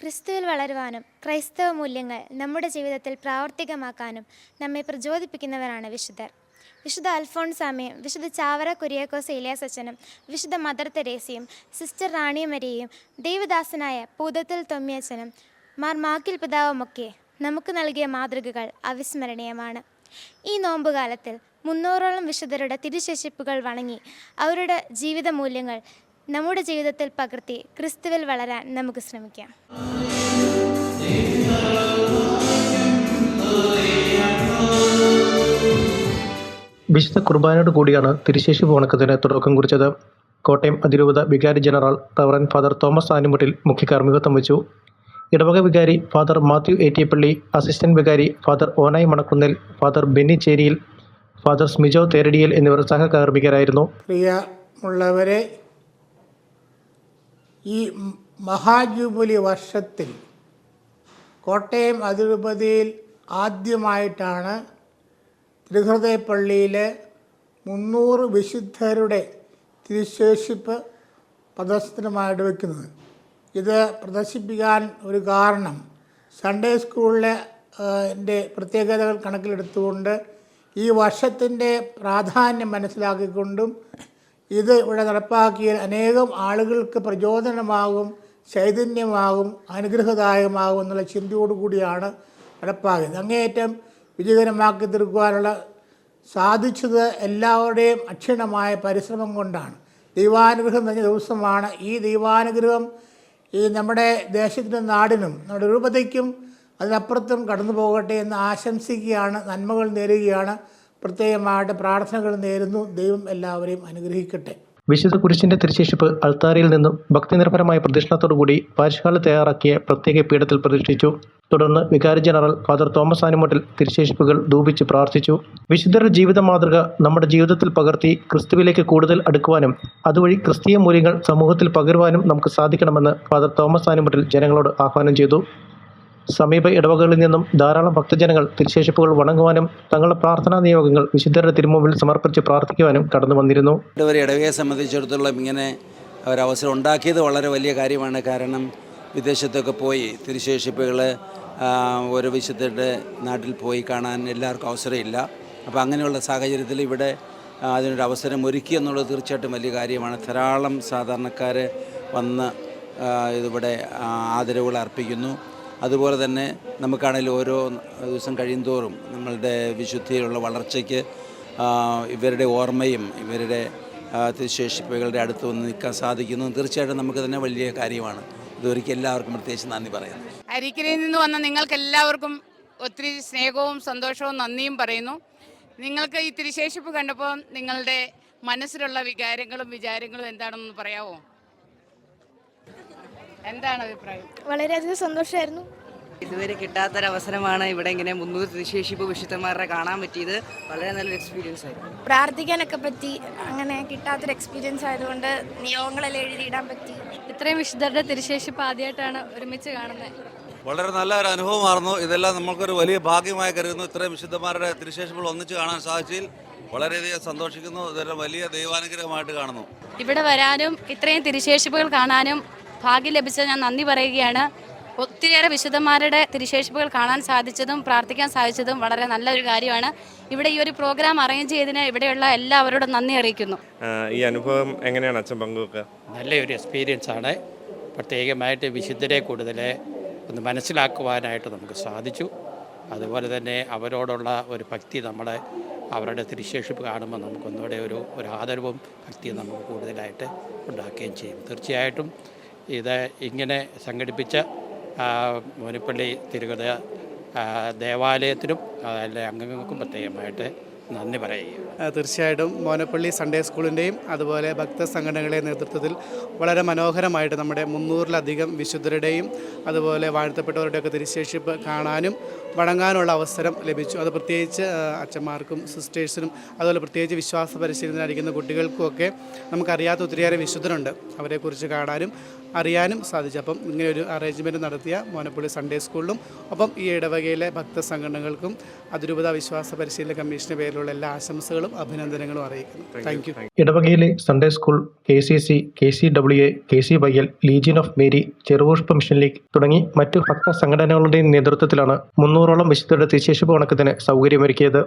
ക്രിസ്തുവിൽ വളരുവാനും ക്രൈസ്തവ മൂല്യങ്ങൾ നമ്മുടെ ജീവിതത്തിൽ പ്രാവർത്തികമാക്കാനും നമ്മെ പ്രചോദിപ്പിക്കുന്നവരാണ് വിശുദ്ധർ. വിശുദ്ധ അൽഫോൺസാമയും വിശുദ്ധ ചാവറ കുര്യാക്കോസ് അച്ഛനും വിശുദ്ധ മദർ തെരേസയും സിസ്റ്റർ റാണിയമരിയും ദൈവദാസനായ പൂതത്തിൽ തൊമ്മിയച്ഛനും മാർ മാക്കിൽ പിതാവുമൊക്കെ നമുക്ക് നൽകിയ മാതൃകകൾ അവിസ്മരണീയമാണ്. ഈ നോമ്പുകാലത്തിൽ മുന്നൂറോളം വിശുദ്ധരുടെ തിരുശേഷിപ്പുകൾ വണങ്ങി അവരുടെ ജീവിത മൂല്യങ്ങൾ നമ്മുടെ ജീവിതത്തിൽ പകർത്തി ക്രിസ്തുവിൽ വളരാൻ നമുക്ക് ശ്രമിക്കാം. വിശുദ്ധ കുർബാനയോട് കൂടിയാണ് തിരുശേഷി പോണക്കത്തിന് തുടക്കം കുറിച്ചത്. കോട്ടയം അതിരൂപത വികാരി general reverend father Thomas Animuttil മുഖ്യ കാർമ്മികത്വം വഹിച്ചു. ഇടവക വികാരി ഫാദർ മാത്യു ഏറ്റിയപ്പള്ളി അസിസ്റ്റന്റ് വികാരി father ഓനായി Manakkunnil father Benny Cheriyil father Smijo Theradiyil എന്നിവർ സഹകാർമ്മികരായിരുന്നു പ്രിയമുള്ളവരെ ഈ മഹാജൂബിലി വർഷത്തിൽ കോട്ടയം അതിരൂപതയിൽ ആദ്യമായിട്ടാണ് തിരുഹൃദയപ്പള്ളിയിലെ മുന്നൂറ് വിശുദ്ധരുടെ തിരുശേഷിപ്പ് പ്രദർശനമായിട്ട് വയ്ക്കുന്നത് ഇത് പ്രദർശിപ്പിക്കാൻ ഒരു കാരണം സൺഡേ സ്കൂളിലെ എന്റെ പ്രത്യേകതകൾ കണക്കിലെടുത്തുകൊണ്ട് ഈ വർഷത്തിന്റെ പ്രാധാന്യം മനസ്സിലാക്കിക്കൊണ്ടും ഇത് ഇവിടെ നടപ്പാക്കിയാൽ അനേകം ആളുകൾക്ക് പ്രചോദനമാകും ചൈതന്യമാകും അനുഗ്രഹദായകമാകും എന്നുള്ള ചിന്തയോടുകൂടിയാണ് നടപ്പാക്കിയത്. അങ്ങേയറ്റം വിജയകരമാക്കി തീർക്കുവാനുള്ള സാധിച്ചത് എല്ലാവരുടെയും അക്ഷീണമായ പരിശ്രമം കൊണ്ടാണ്. ദൈവാനുഗ്രഹം നിറഞ്ഞ ദിവസമാണ് ഈ ദൈവാനുഗ്രഹം. ഈ നമ്മുടെ ദേശത്തിനും നാടിനും നമ്മുടെ രൂപതയ്ക്കും അതിനപ്പുറത്തും കടന്നു പോകട്ടെ എന്ന് ആശംസിക്കുകയാണ് നന്മകൾ നേരുകയാണ്. പ്രത്യേകമായിട്ട് പ്രാർത്ഥനകൾ നേരുന്നു. ദൈവം എല്ലാവരെയും അനുഗ്രഹിക്കട്ടെ. വിശുദ്ധ കുരിശിന്റെ തിരുശേഷിപ്പ് അൾത്താരയിൽ നിന്നും ഭക്തിനിർഭരമായ പ്രദക്ഷിണത്തോടുകൂടി പാരിശാല തയ്യാറാക്കിയ പ്രത്യേക പീഠത്തിൽ പ്രതിഷ്ഠിച്ചു. തുടർന്ന് വികാരി ജനറൽ ഫാദർ തോമസ് ആനിമോട്ടിൽ തിരുശേഷിപ്പുകൾ ദൂപിച്ച് പ്രാർത്ഥിച്ചു. വിശുദ്ധരുടെ ജീവിത മാതൃക നമ്മുടെ ജീവിതത്തിൽ പകർത്തി ക്രിസ്തുവിലേക്ക് കൂടുതൽ അടുക്കുവാനും അതുവഴി ക്രിസ്തീയ മൂല്യങ്ങൾ സമൂഹത്തിൽ പകരുവാനും നമുക്ക് സാധിക്കണമെന്ന് ഫാദർ തോമസ് ആനിമോട്ടിൽ ജനങ്ങളോട് ആഹ്വാനം ചെയ്തു. സമീപ ഇടവകകളിൽ നിന്നും ധാരാളം ഭക്തജനങ്ങൾ തിരുശേഷിപ്പുകൾ വണങ്ങുവാനും തങ്ങളുടെ പ്രാർത്ഥനാ നിയോഗങ്ങൾ വിശുദ്ധരുടെ തിരുമുമ്പിൽ സമർപ്പിച്ച് പ്രാർത്ഥിക്കുവാനും കടന്നു വന്നിരുന്നു. ഒരു ഇടവകയെ സംബന്ധിച്ചിടത്തോളം ഇങ്ങനെ ഒരവസരം ഉണ്ടാക്കിയത് വളരെ വലിയ കാര്യമാണ്. കാരണം വിദേശത്തൊക്കെ പോയി തിരുശേഷിപ്പുകൾ ഓരോ വിശുദ്ധരുടെ നാട്ടിൽ പോയി കാണാൻ എല്ലാവർക്കും അവസരമില്ല. അപ്പോൾ അങ്ങനെയുള്ള സാഹചര്യത്തിൽ ഇവിടെ അതിനൊരു അവസരം ഒരുക്കി എന്നുള്ളത് തീർച്ചയായിട്ടും വലിയ കാര്യമാണ്. ധാരാളം സാധാരണക്കാർ വന്ന് ഇതിവിടെ ആദരവുകൾ അർപ്പിക്കുന്നു. അതുപോലെ തന്നെ നമുക്കാണെങ്കിൽ ഓരോ ദിവസം കഴിയുന്തോറും നമ്മളുടെ വിശുദ്ധിയിലുള്ള വളർച്ചയ്ക്ക് ഇവരുടെ ഓർമ്മയും ഇവരുടെ തിരുശേഷിപ്പുകളുടെ അടുത്ത് വന്ന് നിൽക്കാൻ സാധിക്കുന്നു. തീർച്ചയായിട്ടും നമുക്ക് തന്നെ വലിയ കാര്യമാണ്. ഇതൊരിക്കൽ എല്ലാവർക്കും പ്രത്യേകിച്ച് നന്ദി പറയാം അരിക്കരയിൽ നിന്ന് വന്ന നിങ്ങൾക്ക് എല്ലാവർക്കും ഒത്തിരി സ്നേഹവും സന്തോഷവും നന്ദിയും പറയുന്നു. നിങ്ങൾക്ക് ഈ തിരുശേഷിപ്പ് കണ്ടപ്പോൾ നിങ്ങളുടെ മനസ്സിലുള്ള വികാരങ്ങളും വിചാരങ്ങളും എന്താണെന്ന് പറയാമോ എന്താണ് അഭിപ്രായം? വളരെയധികം സന്തോഷമായിരുന്നു. ഇതുവരെ കിട്ടാത്തൊരവസരമാണ് ഇവിടെ ഇങ്ങനെ മുന്നൂറ് തിരുശേഷിപ്പ് വിശുദ്ധന്മാരെ കാണാൻ പറ്റിയത്. വളരെ നല്ലൊരു എക്സ്പീരിയൻസ് ആയിരുന്നു. പ്രാർത്ഥിക്കാനൊക്കെ പറ്റി അങ്ങനെ കിട്ടാത്തൊരു എക്സ്പീരിയൻസ് ആയതുകൊണ്ട് നിയോഗങ്ങളെല്ലാം എഴുതിയിടാൻ പറ്റി. ഇത്രയും വിശുദ്ധരുടെ തിരുശേഷിപ്പ് ആദ്യമായിട്ടാണ് ഒരുമിച്ച് കാണുന്നത്. വളരെ നല്ലൊരു അനുഭവമായിരുന്നു. ഇതെല്ലാം നമ്മൾക്കൊരു വലിയ ഭാഗ്യമായി കരുതുന്നു. ഇത്രയും വിശുദ്ധന്മാരുടെ തിരുശേഷിപ്പുകൾ ഒന്നിച്ച് കാണാൻ സാധിച്ചതിൽ വളരെയധികം സന്തോഷിക്കുന്നു. ഇതൊരു വലിയ ദൈവാനുഗ്രഹമായിട്ട് കാണുന്നു. ഇവിടെ വരാനും ഇത്രയും തിരുശേഷിപ്പുകൾ കാണാനും ഭാഗ്യം ലഭിച്ചത് ഞാൻ നന്ദി പറയുകയാണ്. ഒത്തിരിയേറെ വിശുദ്ധന്മാരുടെ തിരുശേഷിപ്പുകൾ കാണാൻ സാധിച്ചതും പ്രാർത്ഥിക്കാൻ സാധിച്ചതും വളരെ നല്ലൊരു കാര്യമാണ്. ഇവിടെ ഈ ഒരു പ്രോഗ്രാം അറേഞ്ച് ചെയ്തതിന് ഇവിടെയുള്ള എല്ലാവരോടും നന്ദി അറിയിക്കുന്നു. ഈ അനുഭവം എങ്ങനെയാണ് അച്ഛൻ പങ്കുവെക്കുക? നല്ലൊരു എക്സ്പീരിയൻസ് ആണ്. പ്രത്യേകമായിട്ട് വിശുദ്ധരെ കൂടുതൽ ഒന്ന് മനസ്സിലാക്കുവാനായിട്ട് നമുക്ക് സാധിച്ചു. അതുപോലെ തന്നെ അവരോടുള്ള ഒരു ഭക്തി നമ്മളെ അവരുടെ തിരുശേഷിപ്പ് കാണുമ്പോൾ നമുക്കൊന്നുകൂടെ ഒരു ഒരു ആദരവും ഭക്തിയും നമുക്ക് കൂടുതലായിട്ട് ഉണ്ടാക്കുകയും ചെയ്യും. തീർച്ചയായിട്ടും ഇത് ഇങ്ങനെ സംഘടിപ്പിച്ച മോനിപ്പള്ളി തിരുകഥ ദേവാലയത്തിനും അതിലെ അംഗങ്ങൾക്കും പ്രത്യേകമായിട്ട് നന്ദി പറയുക തീർച്ചയായിട്ടും മോനപ്പള്ളി സൺഡേ സ്കൂളിന്റെയും അതുപോലെ ഭക്ത സംഘടനകളുടെ നേതൃത്വത്തിൽ വളരെ മനോഹരമായിട്ട് നമ്മുടെ മുന്നൂറിലധികം വിശുദ്ധരുടെയും അതുപോലെ വാഴ്ത്തപ്പെട്ടവരുടെയൊക്കെ തിരിശേഷിപ്പ് കാണാനും വണങ്ങാനുള്ള അവസരം ലഭിച്ചു. അത് പ്രത്യേകിച്ച് അച്ഛന്മാർക്കും സിസ്റ്റേഴ്സിനും അതുപോലെ പ്രത്യേകിച്ച് വിശ്വാസ പരിശീലനമായിരിക്കുന്ന കുട്ടികൾക്കുമൊക്കെ നമുക്കറിയാത്ത ഒത്തിരിയേറെ വിശുദ്ധരുണ്ട്. അവരെക്കുറിച്ച് കാണാനും അറിയാനും സാധിച്ചു. അപ്പം ഇങ്ങനെ ഒരു അറേഞ്ച്മെന്റ് നടത്തിയ മോനപ്പള്ളി സൺഡേ സ്കൂളിലും ഒപ്പം ഈ ഇടവകയിലെ ഭക്ത സംഘടനകൾക്കും അതിരൂപത വിശ്വാസ പരിശീലന കമ്മീഷന്റെ പേരിലുള്ള എല്ലാ ആശംസകളും അഭിനന്ദനങ്ങളും അറിയിക്കുന്നു. താങ്ക് യു ഇടവകയിലെ Sunday school K C C K C W A K C Y L legion of Mary Cherupushpa mission league തുടങ്ങി മറ്റു ഭക്ത സംഘടനകളുടെയും നേതൃത്വത്തിലാണ് മുന്നൂറോളം വിശുദ്ധരുടെ തിരുശേഷിപ്പ് വണക്കത്തിന് സൗകര്യമൊരുക്കിയത്.